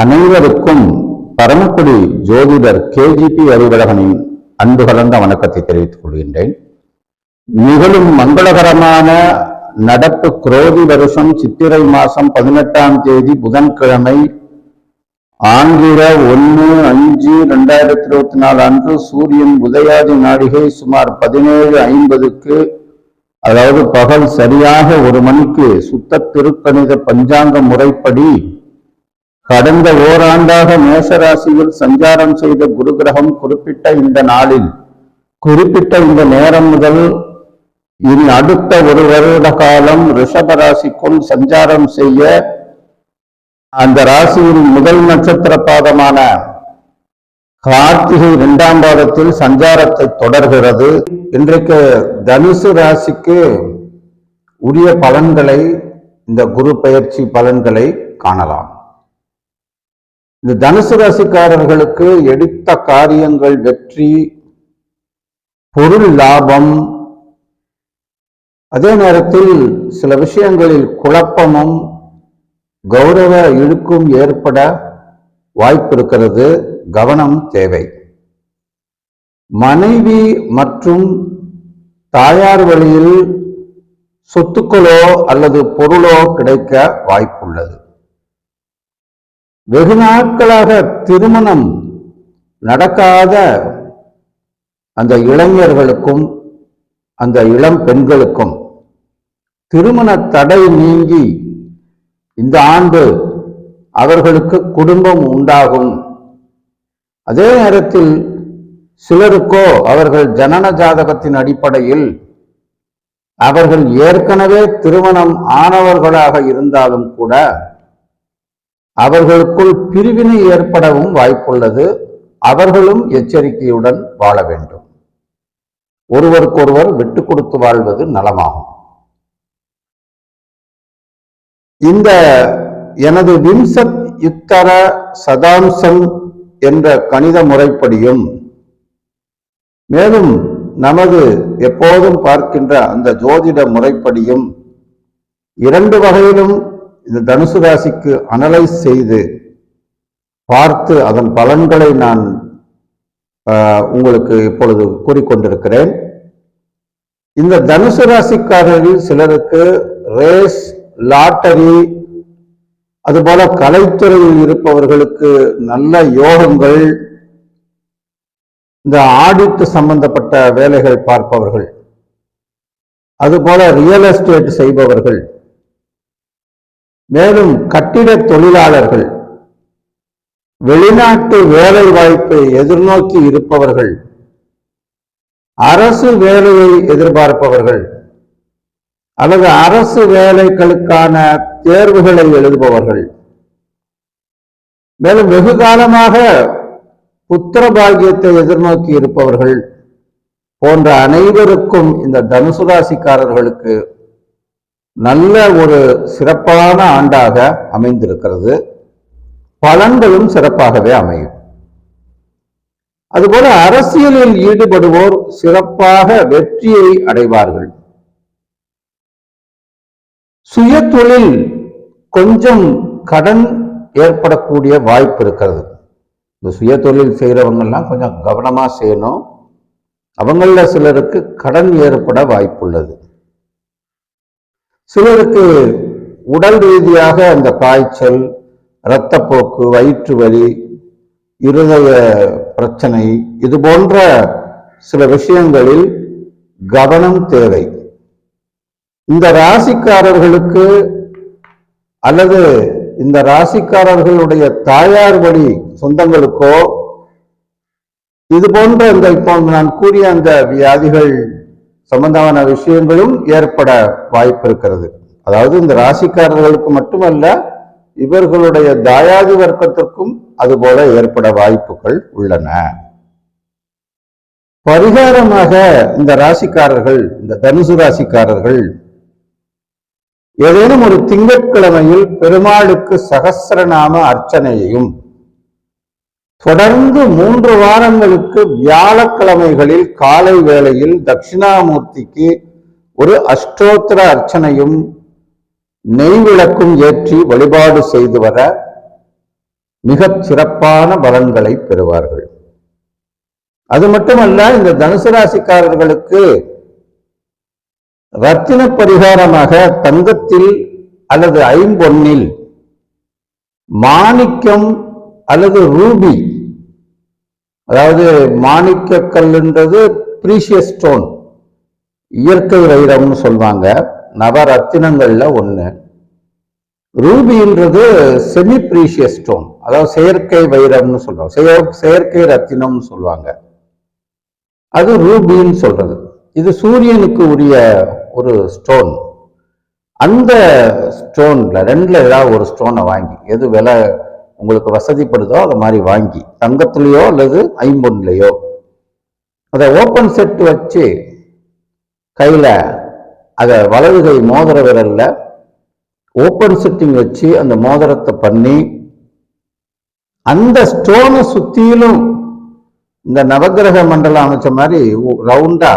அனைவருக்கும் பரமக்குடி ஜோதிடர் கேஜிபி அலுவலகனின் அன்பு கலந்த வணக்கத்தை தெரிவித்துக் கொள்கின்றேன். நிகழும் மங்களகரமான நடப்பு குரோதி வருஷம் சித்திரை மாசம் பதினெட்டாம் தேதி புதன்கிழமை ஆங்கில ஒன்று அஞ்சு ரெண்டாயிரத்தி இருபத்தி நாலு அன்று சூரியன் உதயாதி நாடிகை சுமார் பதினேழு ஐம்பதுக்கு அதாவது பகல் சரியாக ஒரு மணிக்கு சுத்த திருக்கணித பஞ்சாங்க முறைப்படி கடந்த ஓராண்டாக மேசராசியில் சஞ்சாரம் செய்த குரு கிரகம் குறிப்பிட்ட இந்த நாளில் குறிப்பிட்ட இந்த நேரம் முதல் இனி அடுத்த ஒரு வருட காலம் ரிஷபராசிக்குள் சஞ்சாரம் செய்ய அந்த ராசியின் முதல் நட்சத்திர பாதமான கார்த்திகை இரண்டாம் பாதத்தில் சஞ்சாரத்தை தொடர்கிறது. இன்றைக்கு தனுசு ராசிக்கு உரிய பலன்களை இந்த குரு பயிற்சி பலன்களை காணலாம். இந்த தனுசு ராசிக்காரர்களுக்கு எடுத்த காரியங்கள் வெற்றி பொருள் லாபம். அதே நேரத்தில் சில விஷயங்களில் குழப்பமும் கௌரவ இழுக்கும் ஏற்பட வாய்ப்பு இருக்கிறது. கவனம் தேவை. மனைவி மற்றும் தாயார் வழியில் சொத்துக்களோ அல்லது பொருளோ கிடைக்க வாய்ப்புள்ளது. வெகு நாட்களாக திருமணம் நடக்காத அந்த இளைஞர்களுக்கும் அந்த இளம் பெண்களுக்கும் திருமண தடை நீங்கி இந்த ஆண்டு அவர்களுக்கு குடும்பம் உண்டாகும். அதே நேரத்தில் சிலருக்கோ அவர்கள் ஜனன ஜாதகத்தின் அடிப்படையில் அவர்கள் ஏற்கனவே திருமணம் ஆனவர்களாக இருந்தாலும் கூட அவர்களுக்குள் பிரிவினை ஏற்படவும் வாய்ப்புள்ளது. அவர்களும் எச்சரிக்கையுடன் வாழ வேண்டும். ஒருவருக்கொருவர் விட்டு கொடுத்து வாழ்வது நலமாகும். இந்த எனது விம்சத் யுத்தர சதாம்சம் என்ற கணித முறைப்படியும் மேலும் நமது எப்போதும் பார்க்கின்ற அந்த ஜோதிட முறைப்படியும் இரண்டு வகையிலும் இந்த தனுசு ராசிக்கு அனலைஸ் செய்து பார்த்து அதன் பலன்களை நான் உங்களுக்கு இப்பொழுது கூறிக்கொண்டிருக்கிறேன். இந்த தனுசு ராசிக்காரர்கள் சிலருக்கு ரேஸ் லாட்டரி அதுபோல கலைத்துறையில் இருப்பவர்களுக்கு நல்ல யோகங்கள் இந்த ஆடிட் சம்பந்தப்பட்ட வேலைகள் பார்ப்பவர்கள் அதுபோல ரியல் எஸ்டேட் செய்பவர்கள் மேலும் கட்டிட தொழிலாளர்கள் வெளிநாட்டு வேலை வாய்ப்பை எதிர்நோக்கி இருப்பவர்கள் அரசு வேலையை எதிர்பார்ப்பவர்கள் அல்லது அரசு வேலைகளுக்கான தேர்வுகளை எழுதுபவர்கள். மேலும் வெகு காலமாக புத்திர பாகியத்தை எதிர்நோக்கி இருப்பவர்கள் போன்ற அனைவருக்கும் இந்த தனுசு ராசிக்காரர்களுக்கு நல்ல ஒரு சிறப்பான ஆண்டாக அமைந்திருக்கிறது. பலன்களும் சிறப்பாகவே அமையும். அதுபோல அரசியலில் ஈடுபடுவோர் சிறப்பாக வெற்றியை அடைவார்கள். சுய தொழில் கொஞ்சம் கடன் ஏற்படக்கூடிய வாய்ப்பு இருக்கிறது. இந்த சுய தொழில் செய்கிறவங்கெல்லாம் கொஞ்சம் கவனமா செய்யணும். அவங்களில் சிலருக்கு கடன் ஏற்பட வாய்ப்புள்ளது. சிலருக்கு உடல் ரீதியாக அந்த காய்ச்சல் இரத்தப்போக்கு வயிற்று வலி இருதய பிரச்சனை இது போன்ற சில விஷயங்களில் கவனம் தேவை. இந்த ராசிக்காரர்களுக்கு அல்லது இந்த ராசிக்காரர்களுடைய தாயார் வழி சொந்தங்களுக்கோ இது போன்ற இந்த இப்போ நான் கூறிய அந்த வியாதிகள் சம்பந்தமான விஷயங்களும் ஏற்பட வாய்ப்பு இருக்கிறது அதாவது இந்த ராசிக்காரர்களுக்கு மட்டுமல்ல இவர்களுடைய தாயாதி வர்க்கத்திற்கும் அதுபோல ஏற்பட வாய்ப்புகள் உள்ளன. பரிகாரமாக இந்த ராசிக்காரர்கள் இந்த தனுசு ராசிக்காரர்கள் ஏதேனும் ஒரு திங்கட்கிழமையில் பெருமாளுக்கு சகசிரநாம அர்ச்சனையையும் தொடர்ந்து மூன்று வாரங்களுக்கு வியாழக்கிழமைகளில் காலை வேளையில் தட்சிணாமூர்த்திக்கு ஒரு அஷ்டோத்திர அர்ச்சனையும் நெய் விளக்கும் ஏற்றி வழிபாடு செய்து வர மிகச் சிறப்பான பலன்களை பெறுவார்கள். அது மட்டுமல்ல இந்த தனுசு ராசிக்காரர்களுக்கு ரத்தின பரிகாரமாக தங்கத்தில் அல்லது ஐம்பொன்னில் மாணிக்கம் அல்லது ரூபி. அதாவது மாணிக்க கல்ன்றது ப்ரீஷியஸ் ஸ்டோன். இயற்கை வைரம்னு சொல்லுவாங்க நவரத்தினங்கள்ல ஒண்ணு. ரூபின்றது செமி ப்ரீஷியஸ் ஸ்டோன் அதாவது செயற்கை வைரம்னு சொல்லுவாங்க செய செயற்கை ரத்தினம்னு சொல்லுவாங்க அது ரூபின்னு சொல்றது. இது சூரியனுக்கு உரிய ஒரு ஸ்டோன் அந்த ஸ்டோன்ல ரெண்டுல ஏதாவது ஒரு ஸ்டோனை வாங்கி எது விலை உங்களுக்கு வசதிப்படுதோ அதை மாதிரி வாங்கி தங்கத்துலேயோ அல்லது ஐம்பொன்லையோ அதை ஓப்பன் செட் வச்சு கையில் அதை வலதுகை மோதிர விரல்ல ஓப்பன் செட்டிங் வச்சு அந்த மோதிரத்தை பண்ணி அந்த ஸ்டோனை சுற்றியிலும் இந்த நவக்கிரக மண்டலம் அமைச்ச மாதிரி ரவுண்டா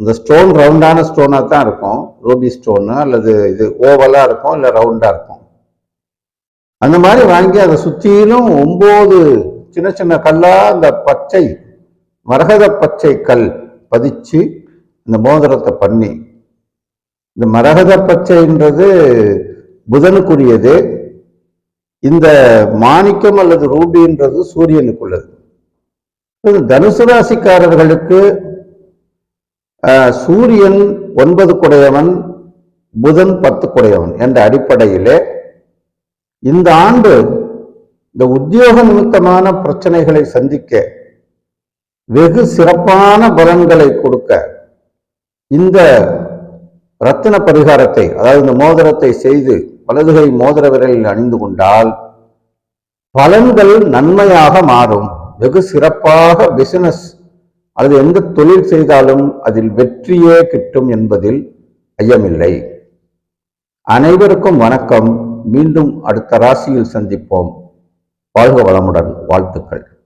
இந்த ஸ்டோன் ரவுண்டான ஸ்டோனாக தான் இருக்கும். ரூபி ஸ்டோனு அல்லது இது ஓவலாக இருக்கும் இல்லை ரவுண்டாக இருக்கும். அந்த மாதிரி வாங்கி அதை சுற்றிலும் ஒம்பது சின்ன சின்ன கல்லா அந்த பச்சை மரகத பச்சை கல் பதிச்சு இந்த மோதிரத்தை பண்ணி. இந்த மரகத பச்சைன்றது புதனுக்குரியது. இந்த மாணிக்கம் அல்லது ரூபின்றது சூரியனுக்குள்ளது. தனுசு ராசிக்காரர்களுக்கு சூரியன் ஒன்பது குடையவன் புதன் பத்து குடையவன் என்ற அடிப்படையிலே இந்த ஆண்டு இந்த உத்தியோக நிமித்தமான பிரச்சனைகளை சந்திக்க வெகு சிறப்பான பலன்களை கொடுக்க இந்த ரத்தின பரிகாரத்தை அதாவது இந்த மோதிரத்தை செய்து வலதுகை மோதிர விரலில் அணிந்து கொண்டால் பலன்கள் நன்மையாக மாறும். வெகு சிறப்பாக பிசினஸ் அல்லது எந்த தொழில் செய்தாலும் அதில் வெற்றியே கிட்டும் என்பதில் ஐயமில்லை. அனைவருக்கும் வணக்கம். மீண்டும் அடுத்த ராசியில் சந்திப்போம். வாழ்க வளமுடன். வாழ்த்துக்கள்.